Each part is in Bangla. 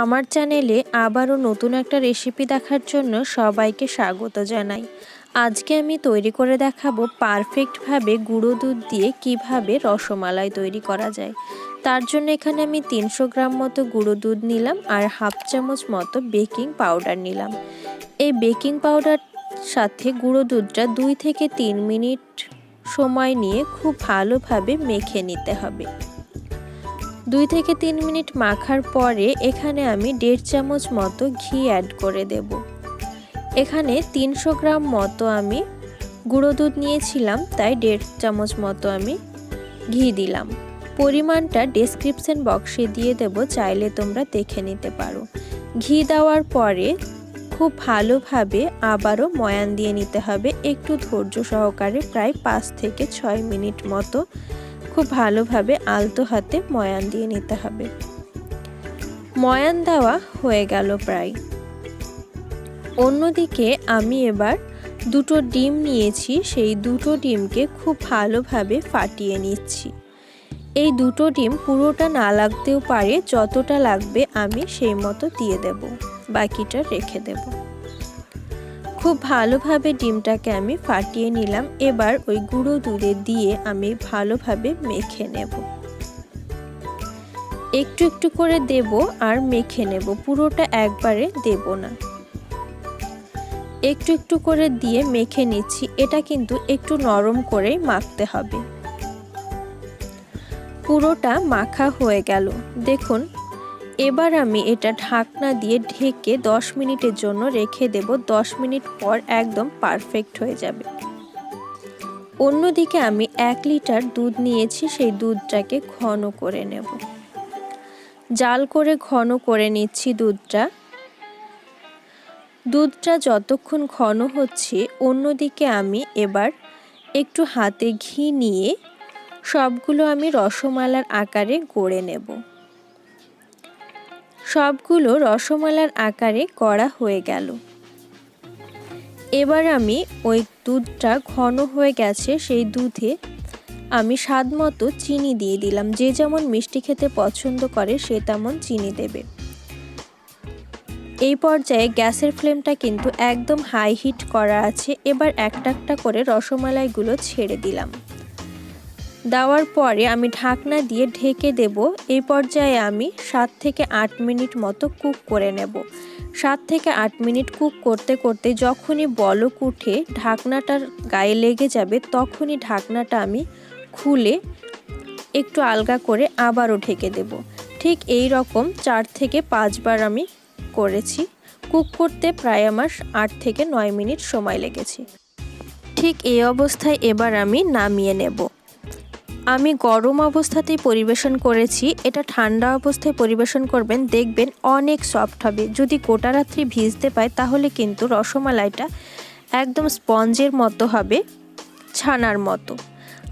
আমার চ্যানেলে আবারও নতুন একটা রেসিপি দেখার জন্য সবাইকে স্বাগত জানাই। আজকে আমি তৈরি করে দেখাবো পারফেক্টভাবে গুঁড়ো দুধ দিয়ে কীভাবে রসমালাই তৈরি করা যায়। তার জন্য এখানে আমি তিনশো গ্রাম মতো গুঁড়ো দুধ নিলাম আর হাফ চামচ মতো বেকিং পাউডার নিলাম। এই বেকিং পাউডার সাথে গুঁড়ো দুধটা দুই থেকে তিন মিনিট সময় নিয়ে খুব ভালোভাবে মেখে নিতে হবে। দুই থেকে তিন মিনিট মাখার পরে এখানে আমি দেড় চামচ মতো ঘি অ্যাড করে দেব। এখানে তিনশো গ্রাম মতো আমি গুঁড়ো দুধ নিয়েছিলাম, তাই দেড় চামচ মতো আমি ঘি দিলাম। পরিমাণটা ডেসক্রিপশন বক্সে দিয়ে দেব, চাইলে তোমরা দেখে নিতে পারো। ঘি দেওয়ার পরে খুব ভালোভাবে আবারও ময়ান দিয়ে নিতে হবে, একটু ধৈর্য সহকারে প্রায় পাঁচ থেকে ছয় মিনিট মতো খুব ভালোভাবে আলতো হাতে ময়ান দিয়ে নিতে হবে। ময়ান দেওয়া হয়ে গেল প্রায়। অন্যদিকে আমি এবার দুটো ডিম নিয়েছি, সেই দুটো ডিমকে খুব ভালোভাবে ফাটিয়ে নিচ্ছি। এই দুটো ডিম পুরোটা না লাগতেও পারে, যতটা লাগবে আমি সেই মতো দিয়ে দেব, বাকিটা রেখে দেবো। খুব ভালোভাবে ডিমটাকে আমি ফাটিয়ে নিলাম। এবার ওই গুঁড়ো দুধে দিয়ে আমি ভালোভাবে মেখে নেব। একটু একটু করে দেব আর মেখে নেব। পুরোটা একবারে দেব না। একটু একটু করে দিয়ে মেখে নিচ্ছি। এটা কিন্তু একটু নরম করেই মাখতে হবে। পুরোটা মাখা হয়ে গেল। দেখুন এবার আমি এটা ঢাকনা দিয়ে ঢেকে 10 মিনিটের জন্য রেখে দেব। 10 মিনিট পর একদম পারফেক্ট হয়ে যাবে। অন্যদিকে আমি এক লিটার দুধ নিয়েছি, সেই দুধটাকে ঘন করে নেব। জাল করে ঘন করে নিচ্ছি দুধটা। দুধটা যতক্ষণ ঘন হচ্ছে, অন্যদিকে আমি এবার একটু হাতে ঘি নিয়ে সবগুলো আমি রসমালার আকারে গড়ে নেব। সবগুলো রসমালার আকারে করা হয়ে গেল। এবার আমি ওই দুধটা ঘন হয়ে গেছে, সেই দুধে আমি স্বাদ মতো চিনি দিয়ে দিলাম। যে যেমন মিষ্টি খেতে পছন্দ করে, সে তেমন চিনি দেবে। এই পর্যায়ে গ্যাসের ফ্লেমটা কিন্তু একদম হাই হিট করা আছে। এবার একটা একটা করে রসমালাইগুলো ছেড়ে দিলাম। দেওয়ার পরে আমি ঢাকনা দিয়ে ঢেকে দেব। এই পর্যায়ে আমি সাত থেকে আট মিনিট মতো কুক করে নেব। সাত থেকে আট মিনিট কুক করতে করতে যখনই বলক উঠে ঢাকনাটার গায়ে লেগে যাবে, তখনই ঢাকনাটা আমি খুলে একটু আলগা করে আবারও ঢেকে দেব। ঠিক এই রকম চার থেকে পাঁচবার আমি করেছি। কুক করতে প্রায় আমার আট থেকে নয় মিনিট সময় লেগেছে। ঠিক এই অবস্থায় এবার আমি নামিয়ে নেব। আমি গরম অবস্থাতেই পরিবেশন করেছি, এটা ঠান্ডা অবস্থায় পরিবেশন করবেন, দেখবেন অনেক সফট হবে। যদি গোটা রাত্রি ভিজতে পায়, তাহলে কিন্তু রসমালাইটা একদম স্পঞ্জের মতো হবে, ছানার মতো।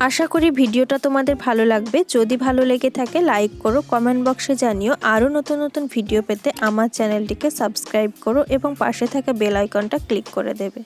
আশা করি ভিডিওটা তোমাদের ভালো লাগবে। যদি ভালো লেগে থাকে লাইক করো কমেন্ট বক্সে জানিও। আরও নতুন নতুন ভিডিও পেতে আমার চ্যানেলটিকে সাবস্ক্রাইব করো এবং পাশে থাকা বেল আইকনটা ক্লিক করে দেবে।